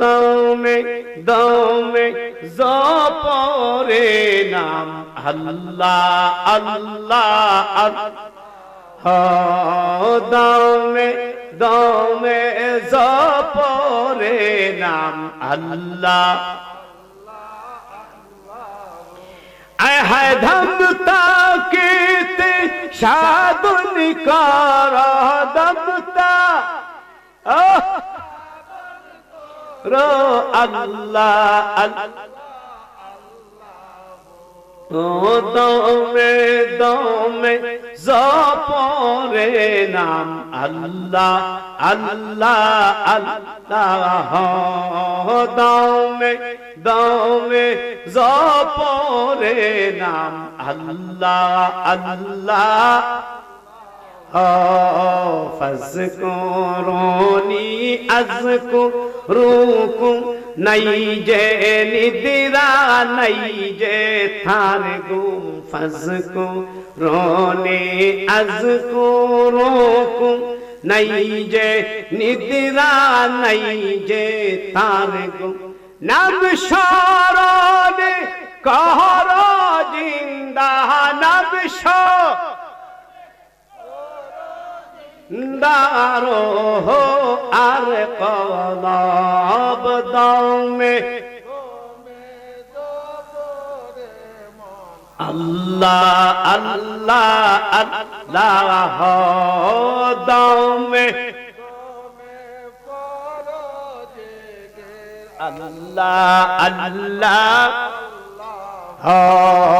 দমে দমে জপরে নাম আল্লাহ আল্লাহ আল্লাহ দমে দমে জপরে নাম আল্লাহ আয় হায় ধমতা কেতে সাধন কর দমতা রো আল্লাহ ও দমে দমে জপরে নাম আল্লাহ আল্লাহ আল্লাহ। দমে দমে জপরে নাম আল্লাহ আল্লাহ। ফজকুরুনি আজকুরুকুম নাই যে নিদিরা, নাই যে থার গুম ফজকুরুনি আজকুরুকুম নাই যে নিদিরা, নাই যে থার গুম নাম শরণে কহর জিন্দা, নাম শরণ দারো হো আর কলব দমে। আল্লাহ আল্লাহ আল্লাহ দমে। আল্লাহ আল্লাহ দমে